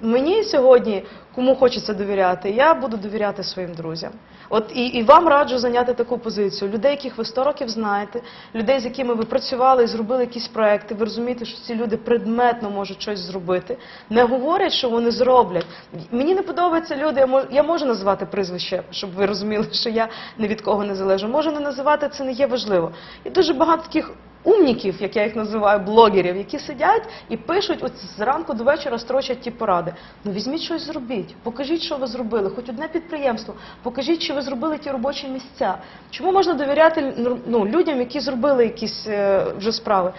Мені сьогодні, кому хочеться довіряти, я буду довіряти своїм друзям. От і, і вам раджу зайняти таку позицію. Людей, яких ви 100 років знаєте, людей, з якими ви працювали і зробили якісь проекти, ви розумієте, що ці люди предметно можуть щось зробити. Не говорять, що вони зроблять. Мені не подобаються люди, я можу, я можу називати прізвище, щоб ви розуміли, що я ні від кого не залежу. Можу не називати, це не є важливо. І дуже багато таких умніків, як я їх називаю, блогерів, які сидять і пишуть от зранку до вечора строчать ті поради. Ну візьміть щось зробіть, покажіть, що ви зробили, хоч одне підприємство, покажіть, що ви зробили ті робочі місця. Чому можна довіряти ну, людям, які зробили якісь е, вже справи?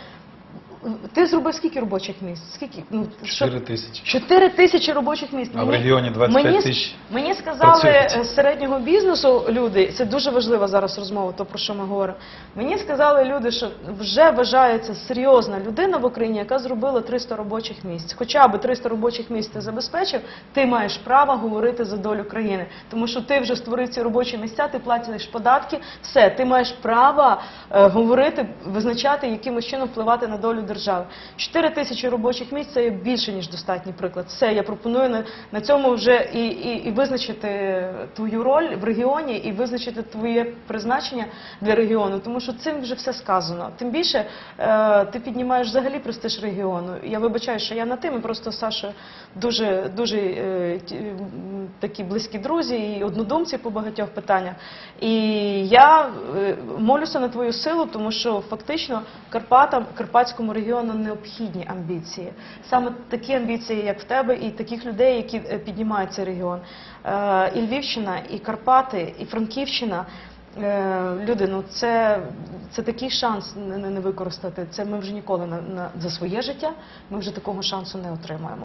Ти зробив скільки робочих місць? Скільки? Ну, 4 тисячі. 4 тисячі робочих місць. А в регіоні 25 мені, тисяч Мені сказали працюють. е, з середнього бізнесу люди, це дуже важлива зараз розмова, то про що ми говоримо. Мені сказали люди, що вже вважається серйозна людина в Україні, яка зробила 300 робочих місць. Хоча б 300 робочих місць ти забезпечив, ти маєш право говорити за долю країни. Тому що ти вже створив ці робочі місця, ти платиш податки, все, ти маєш право е, говорити, визначати, якимось чином впливати на долю держави. 4 тисячі робочих місць це є більше, ніж достатній приклад. Все, я пропоную на, цьому вже і, і, і визначити твою роль в регіоні, і визначити твоє призначення для регіону, тому що цим вже все сказано. Тим більше е, ти піднімаєш взагалі престиж регіону. Я вибачаю, що я на ти, ми просто з Сашою дуже, е, такі близькі друзі і однодумці по багатьох питаннях. І я е, молюся на твою силу, тому що фактично Карпатам, Карпатському регіону необхідні амбіції. Саме такі амбіції, як в тебе, і таких людей, які е, піднімають цей регіон. Е, І Львівщина, і Карпати, і Франківщина. Е, Люди, ну це, це такий шанс не- не використати. Це ми вже ніколи на, на, за своє життя. Ми вже такого шансу не отримаємо.